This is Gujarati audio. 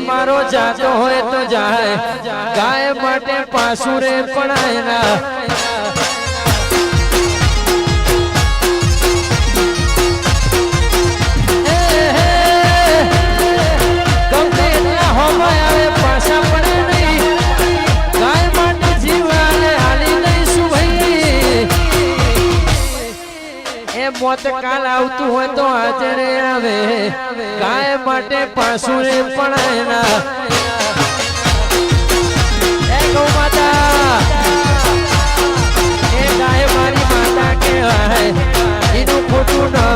મારો જાતો હોય તો જાય. ગાય માટે પાસુરે પણ ના મોત કાલ આવતું હોય તો હાજરે આવે. કાય માટે પાછું રે પણ એના એ ગૌ માતા માતા કહેવાય. એનું ખોટું ન